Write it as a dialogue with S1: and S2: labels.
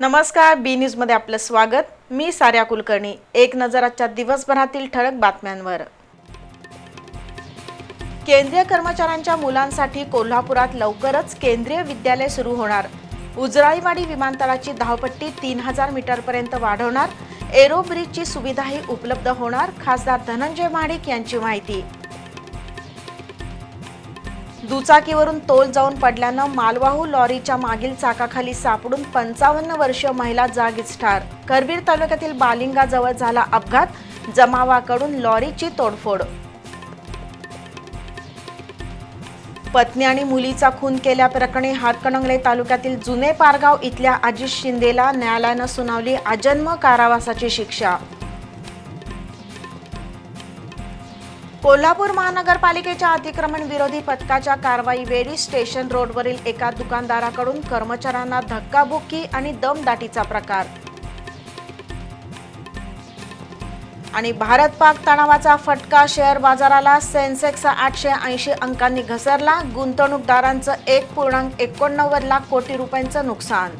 S1: नमस्कार बी न्यूजमध्ये आपलं स्वागत. मी साऱ्या कुलकर्णी. एक नजर आजच्या दिवसभरातील ठळक बातम्यांवर. केंद्रीय कर्मचाऱ्यांच्या मुलांसाठी कोल्हापुरात लवकरच केंद्रीय विद्यालय सुरू होणार. उजराईवाडी विमानतळाची धावपट्टी तीन हजार मीटरपर्यंत वाढवणार. एरो ब्रिजची सुविधाही उपलब्ध होणार खासदार धनंजय महाडिक यांची माहिती. दुचाकीवरून तोल जाऊन पडल्यानं मालवाहू लॉरीच्या मागील चाकाखाली सापडून पंचावन्न वर्षीय महिला जागीच ठार. करवीर तालुक्यातील बालिंगाजवळ झाला अपघात. जमावाकडून लॉरीची तोडफोड. पत्नी आणि मुलीचा खून केल्याप्रकरणी हातकणंगले तालुक्यातील जुने पारगाव इथल्या अजित शिंदेला न्यायालयानं सुनावली अजन्म कारावासाची शिक्षा. कोल्हापूर महानगरपालिकेच्या अतिक्रमण विरोधी पथकाच्या कारवाईवेळी स्टेशन रोडवरील एका दुकानदाराकडून कर्मचाऱ्यांना धक्काबुक्की आणि दमदाटीचा प्रकार. आणि भारत पाक तणावाचा फटका शेअर बाजाराला सेन्सेक्स आठशे ऐंशी अंकांनी घसरला. गुंतवणूकदारांचं एक पूर्णांक एकोणनव्वद लाख कोटी रुपयांचं नुकसान.